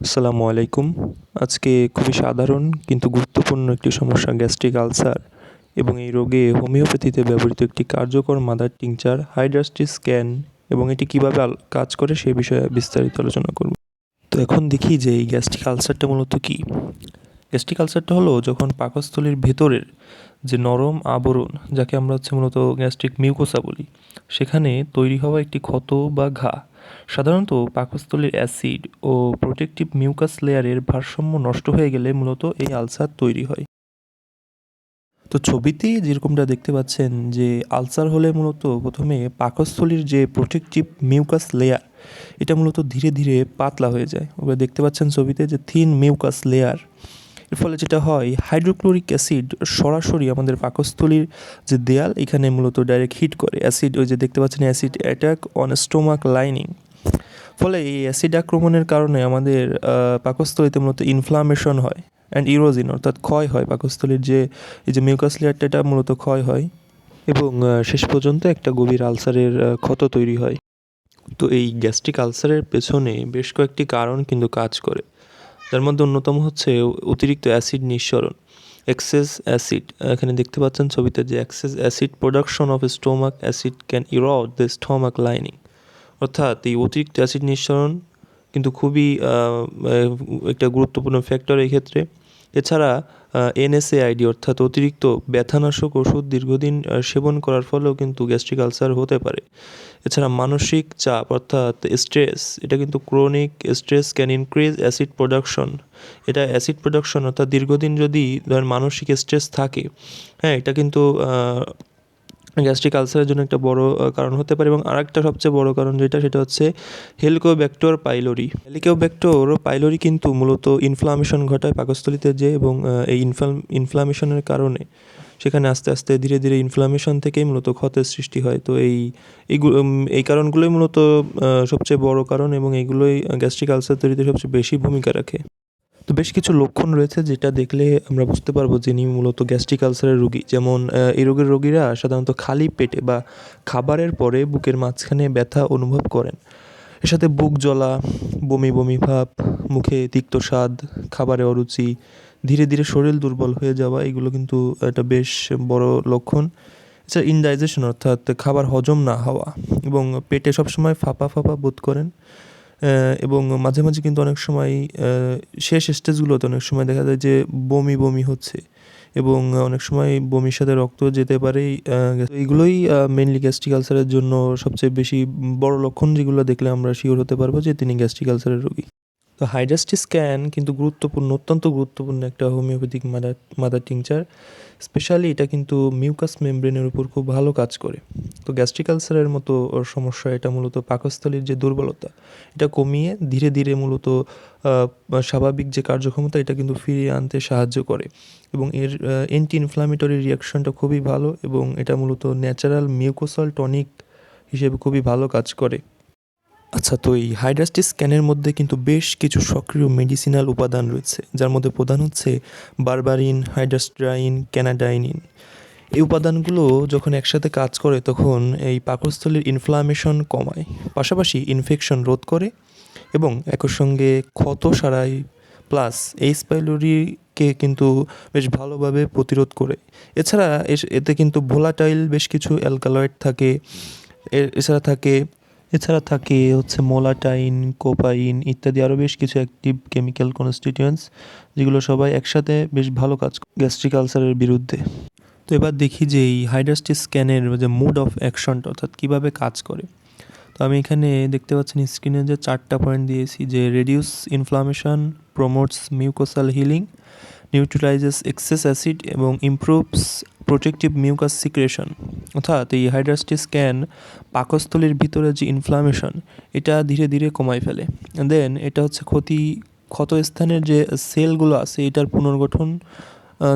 আসসালামু আলাইকুম। আজকে খুবই সাধারণ কিন্তু গুরুত্বপূর্ণ একটি সমস্যা, গ্যাস্ট্রিক আলসার এবং এই রোগে হোমিওপ্যাথিতে ব্যবহৃত একটি কার্যকর মাদার টিংচার, হাইড্রাস্টি স্ক্যান এবং এটি কীভাবে কাজ করে সে বিষয়ে বিস্তারিত আলোচনা করব। তো এখন দেখি যে এই গ্যাস্ট্রিক আলসারটা মূলত কী। গ্যাস্ট্রিক আলসারটা হলো যখন পাকস্থলীর ভেতরের যে নরম আবরণ, যাকে আমরা হচ্ছে মূলত গ্যাস্ট্রিক মিউকোসা বলি, সেখানে তৈরি হওয়া একটি ক্ষত বা ঘা সাধারণত পাকস্থলীর অ্যাসিড ও প্রোটেক্টিভ মিউকাস লেয়ারের ভারসাম্য নষ্ট হয়ে গেলে মূলত এই আলসার তৈরি হয়। তো ছবিতে যেরকমটা দেখতে পাচ্ছেন যে আলসার হলে মূলত প্রথমে পাকস্থলীর যে প্রোটেক্টিভ মিউকাস লেয়ার, এটা মূলত ধীরে ধীরে পাতলা হয়ে যায়। ওগুলো দেখতে পাচ্ছেন ছবিতে যে থিন মিউকাস লেয়ার এর ফলে যেটা হয়, হাইড্রোক্লোরিক অ্যাসিড সরাসরি আমাদের পাকস্থলীর যে দেয়াল, এখানে মূলত ডাইরেক্ট হিট করে। অ্যাসিড, ওই যে দেখতে পাচ্ছেন, acid attack on stomach lining ফলে এই অ্যাসিড আক্রমণের কারণে আমাদের পাকস্থলীতে মূলত ইনফ্লামেশন হয় অ্যান্ড ইরোজিন অর্থাৎ ক্ষয় হয় পাকস্থলীর যে, এই যে মিউকাস লেয়ারটা এটা মূলত ক্ষয় হয় এবং শেষ পর্যন্ত একটা গভীর আলসারের ক্ষত তৈরি হয়। তো এই গ্যাস্ট্রিক আলসারের পেছনে বেশ কয়েকটি কারণ কিন্তু কাজ করে। যার মধ্যে অন্যতম হচ্ছে অতিরিক্ত অ্যাসিড নিঃসরণ এক্সেস অ্যাসিড এখানে দেখতে পাচ্ছেন ছবিতে যে excess acid production of stomach acid can erode the stomach lining অর্থাৎ এই অতিরিক্ত অ্যাসিড নিঃসরণ কিন্তু খুবই একটা গুরুত্বপূর্ণ ফ্যাক্টর এই ক্ষেত্রে এছাড়া এনএসএ আইডি অর্থাৎ অতিরিক্ত ব্যথানাশক ওষুধ দীর্ঘদিন সেবন করার ফলেও কিন্তু গ্যাস্ট্রিক আলসার হতে পারে। এছাড়া মানসিক চাপ অর্থাৎ স্ট্রেস, এটা কিন্তু chronic stress can increase acid production. এটা অ্যাসিড প্রোডাকশন অর্থাৎ দীর্ঘদিন যদি ধরেন মানসিক স্ট্রেস থাকে হ্যাঁ এটা কিন্তু গ্যাস্ট্রিক আলসারের জন্য একটা বড় কারণ হতে পারে এবং আরেকটা সবচেয়ে বড় কারণ যেটা সেটা হচ্ছে হেলিকোব্যাক্টর পাইলোরি। হেলিকোব্যাক্টর পাইলোরি কিন্তু মূলত ইনফ্লামেশন ঘটায় পাকস্থলিতে যে এবং এই ইনফ্লাম ইনফ্লামেশনের কারণে। সেখানে আস্তে আস্তে ধীরে ধীরে ইনফ্লামেশন থেকেই মূলত ক্ষতের সৃষ্টি হয়। তো এই এই কারণগুলোই মূলত সবচেয়ে বড় কারণ এবং এইগুলোই গ্যাস্ট্রিক আলসার তৈরিতে সবচেয়ে বেশি ভূমিকা রাখে। তো বেশ কিছু লক্ষণ রয়েছে যেটা দেখলে আমরা বুঝতে পারব যে ইনি মূলত গ্যাস্ট্রিক আলসারের রোগী। যেমন এই রোগের রোগীরা সাধারণত খালি পেটে বা খাবারের পরে বুকের মাঝখানে ব্যথা অনুভব করেন। এর সাথে বুক জ্বলা, বমি বমি ভাব, মুখে তিক্ত স্বাদ, খাবারে অরুচি, ধীরে ধীরে শরীর দুর্বল হয়ে যাওয়া, এগুলো কিন্তু একটা বেশ বড় লক্ষণ। এছাড়া ইনডাইজেশন অর্থাৎ খাবার হজম না হওয়া এবং পেটে সবসময় ফাঁপা ফাঁপা বোধ করেন। এবং মাঝে মাঝে কিন্তু অনেক সময় শেষ স্টেজগুলোতে অনেক সময় দেখা যায় যে বমি বমি হচ্ছে এবং অনেক সময় বমির সাথে রক্ত যেতে পারে এগুলোই মেনলি গ্যাস্ট্রিক আলসারের জন্য সবচেয়ে বেশি বড় লক্ষণ যেগুলো দেখলে আমরা শিওর হতে পারব যে তিনি গ্যাস্ট্রিক আলসারের রোগী। তো হাইড্রাস্টি স্ক্যান কিন্তু গুরুত্বপূর্ণ, অত্যন্ত গুরুত্বপূর্ণ একটা homeopathic mother mother tincture specially এটা কিন্তু মিউকাস মেমব্রেনের উপর খুব ভালো কাজ করে। তো গ্যাস্ট্রিক আলসারের মতো সমস্যা এটা মূলত পাকস্থলীর যে দুর্বলতা, এটা কমিয়ে ধীরে ধীরে মূলত স্বাভাবিক যে কার্যক্ষমতা, এটা কিন্তু ফিরিয়ে আনতে সাহায্য করে। এবং এর অ্যান্টি ইনফ্লামেটরি রিয়াকশনটা খুবই ভালো এবং এটা মূলত ন্যাচারাল মিউকোসল টনিক হিসেবে খুবই ভালো কাজ করে। আচ্ছা তো এই হাইড্রাস্টিস স্ক্যানের মধ্যে কিন্তু বেশ কিছু সক্রিয় মেডিসিনাল উপাদান রয়েছে, যার মধ্যে প্রধান হচ্ছে বারবারিন হাইড্রাস্ট্রাইন ক্যানাডাইনিন এই উপাদানগুলো যখন একসাথে কাজ করে, তখন এই পাকস্থলীর ইনফ্লামেশন কমায়, পাশাপাশি ইনফেকশন রোধ করে এবং একই সঙ্গে ক্ষত সারাই প্লাস এইচ পাইলোরিকে কিন্তু বেশ ভালোভাবে প্রতিরোধ করে। এছাড়া এতে কিন্তু ভোলাটাইল বেশ কিছু অ্যালকালয়েড থাকে এছাড়া থাকে এছাড়া থাকে হচ্ছে মোলাটাইন, কোপাইন ইত্যাদি আরও বেশ কিছু অ্যাক্টিভ কেমিক্যাল কনস্টিটিউয়েন্টস যেগুলো সবাই একসাথে বেশ ভালো কাজ গ্যাস্ট্রিক আলসারের বিরুদ্ধে। তো এবার দেখি যে এই হাইড্রাস্টি স্ক্যানের যে মুড অফ অ্যাকশনটা অর্থাৎ কীভাবে কাজ করে। তো আমি এখানে দেখতে পাচ্ছেন স্ক্রিনে যে চারটা পয়েন্ট দিয়েছি যে reduce inflammation promotes mucosal healing neutralizes excess acid এবং ইমপ্রুভস প্রোটেক্টিভ মিউকাস সিক্রেশন অর্থাৎ এই হাইড্রাস্টি স্ক্যান পাকস্থলীর ভিতরে যে ইনফ্লামেশন এটা ধীরে ধীরে কমায় ফেলে। দেন এটা হচ্ছে ক্ষতি ক্ষত স্থানের যে সেলগুলো আছে, এটার পুনর্গঠন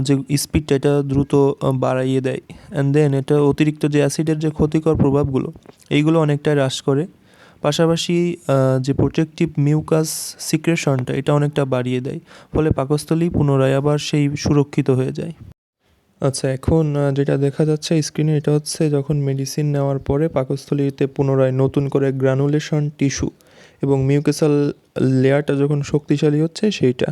যে স্পিডটা এটা দ্রুত বাড়াইয়ে দেয়। অ্যান্ড দেন এটা অতিরিক্ত যে অ্যাসিডের যে ক্ষতিকর প্রভাবগুলো, এইগুলো অনেকটাই হ্রাস করে। পাশাপাশি যে প্রোটেক্টিভ মিউকাস সিক্রেশনটা এটা অনেকটা বাড়িয়ে দেয়। ফলে পাকস্থলী পুনরায় আবার সেই সুরক্ষিত হয়ে যায়। আচ্ছা এখন যেটা দেখা যাচ্ছে স্ক্রিনে এটা হচ্ছে যখন মেডিসিন নেওয়ার পরে পাকস্থলীতে পুনরায় নতুন করে গ্রানুলেশন টিস্যু এবং মিউকেসাল লেয়ারটা যখন শক্তিশালী হচ্ছে সেইটা।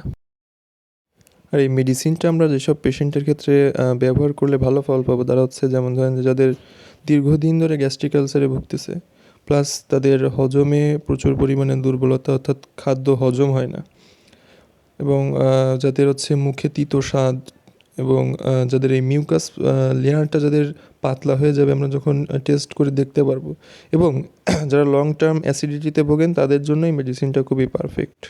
আর এই মেডিসিনটা আমরা যেসব পেশেন্টের ক্ষেত্রে ব্যবহার করলে ভালো ফল পাবো, তারা হচ্ছে যেমন ধরেন যাদের দীর্ঘদিন ধরে গ্যাস্ট্রিক আলসারে ভুগতেছে প্লাস তাদের হজমে প্রচুর পরিমাণে দুর্বলতা, অর্থাৎ খাদ্য হজম হয় না। এবং যাদের হচ্ছে মুখে তিতো স্বাদ এবং যাদের এই মিউকাস লেয়ারটা যাদের পাতলা হয়ে যাবে আমরা যখন টেস্ট করে দেখতে পারব। এবং যারা লং টার্ম অ্যাসিডিটিতে ভোগেন, তাদের জন্য এই মেডিসিনটা খুবই পারফেক্ট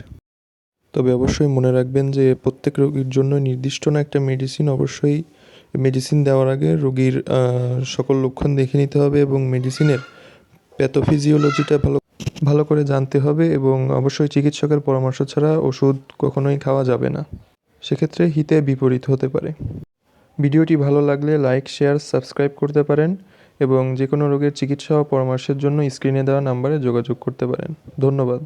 তবে অবশ্যই মনে রাখবেন যে, প্রত্যেক রোগীর জন্য নির্দিষ্ট না একটা মেডিসিন অবশ্যই মেডিসিন দেওয়ার আগে রোগীর সকল লক্ষণ দেখে নিতে হবে এবং মেডিসিনের প্যাথোফিজিওলজিটা ভালো ভালো করে জানতে হবে এবং অবশ্যই চিকিৎসকের পরামর্শ ছাড়া ওষুধ কখনোই খাওয়া যাবে না। সেক্ষেত্রে হিতে বিপরীত হতে পারে। ভিডিওটি ভালো লাগলে লাইক, শেয়ার, সাবস্ক্রাইব করতে পারেন এবং যে কোনো রোগের চিকিৎসা ও পরামর্শের জন্য স্ক্রিনে দেওয়া নাম্বারে যোগাযোগ করতে পারেন। ধন্যবাদ।